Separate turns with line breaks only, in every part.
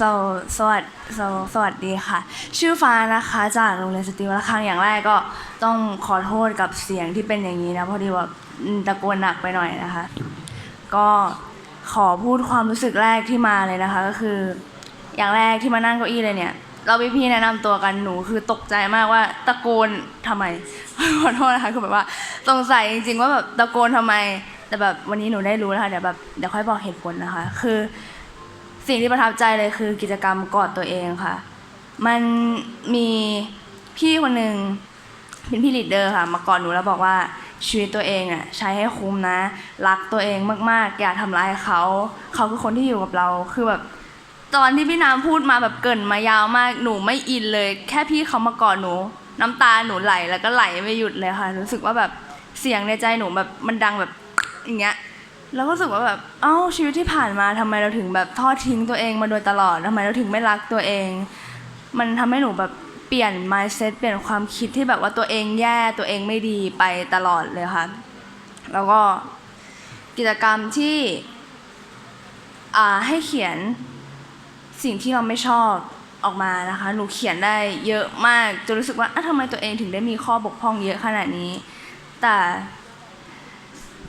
สวสวัสดีสวสวัสดีค่ะ ชื่อฟ้านะคะจากโรงเรียนสตรีวลคังอย่างแรกก็ต้องขอโทษกับเสียงที่เป็นอย่างนี้นะพอดีว่าตะโกนหนักไปหน่อยนะคะ ก็ขอพูดความรู้สึกแรกที่มาเลยนะคะ ก็คือ อย่างแรกที่มานั่งเก้าอี้เลยเนี่ย เราพี่พี่ๆแนะนำตัวกันหนูคือตกใจมากว่าตะโกนทำไมขอโทษนะคะคือแบบว่าสงสัยจริงๆว่าแบบตะโกนทำไม แต่แบบวันนี้หนูได้รู้แล้วค่ะเดี๋ยวแบบเดี๋ยวค่อยบอกเหตุผลนะคะ คือ สิ่งที่ประทับใจเลยคือกิจกรรมกอดตัวเองค่ะ มันมีพี่คนหนึ่งเป็นพี่ลีดเดอร์ค่ะ มากอดหนูแล้วบอกว่าชีวิตตัวเองอะใช้ให้คุ้มนะ รักตัวเองมากๆ อย่าทำร้ายเขา เขาคือคนที่อยู่กับเราคือแบบตอนที่พี่น้ำพูดมาแบบเกินมายาวมากหนูไม่อินเลย แค่พี่เขามากอดหนู น้ำตาหนูไหลแล้วก็ไหลไม่หยุดเลยค่ะ รู้สึกว่าแบบเสียงในใจหนูแบบมันดังแบบอย่างเงี้ย แล้วก็รู้สึกว่าแบบ เอ้าชีวิตที่ผ่านมาทำไมเราถึงแบบทอดทิ้งตัวเองมาโดยตลอดทำไมเราถึงไม่รักตัวเอง มันทำให้หนูแบบเปลี่ยน mindset เปลี่ยนความคิดที่แบบว่าตัวเองแย่ตัวเองไม่ดีไปตลอดเลยค่ะ แล้วก็กิจกรรมที่อ่าให้เขียนสิ่งที่เราไม่ชอบออกมานะคะ หนูเขียนได้เยอะมากจนรู้สึกว่าอะทำไมตัวเองถึงได้มีข้อบกพร่องเยอะขนาดนี้ แต่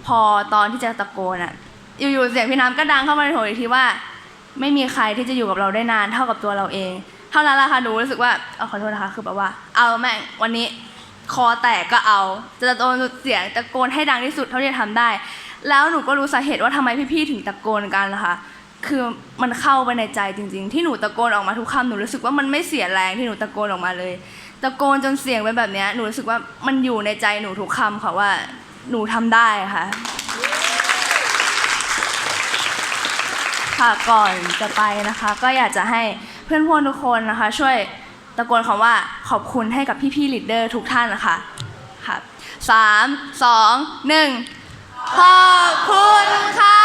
พอตอนที่จะตะโกนอะอยู่ๆเสียงพี่น้ำก็ดังเข้ามาในหัวอีกทีว่า ไม่มีใครที่จะอยู่กับเราได้นานเท่ากับตัวเราเอง เท่านั้นแหละค่ะหนูรู้สึกว่าเอาขอโทษนะคะคือแบบว่า เอาแม่งวันนี้คอแตกก็เอา จะตะโกนสุดเสียงตะโกนให้ดังที่สุดเท่าที่จะทำได้ แล้วหนูก็รู้สาเหตุว่าทำไมพี่ๆถึงตะโกนกันนะคะคือมันเข้าไปในใจจริง ๆ ที่หนูตะโกนออกมาทุกคำหนูรู้สึกว่ามันไม่เสียแรงที่หนูตะโกนออกมาเลย ตะโกนจนเสียงเป็นแบบนี้หนูรู้สึกว่ามันอยู่ในใจหนูทุกคำค่ะว่า หนูทำได้ค่ะ ค่ะก่อนจะไปนะคะ ก็อยากจะให้เพื่อนพวกทุกคนนะคะ ช่วยตะโกนคำว่าขอบคุณให้กับพี่ๆลีดเดอร์ทุกท่านนะคะค่ะสามสองหนึ่งขอบคุณค่ะ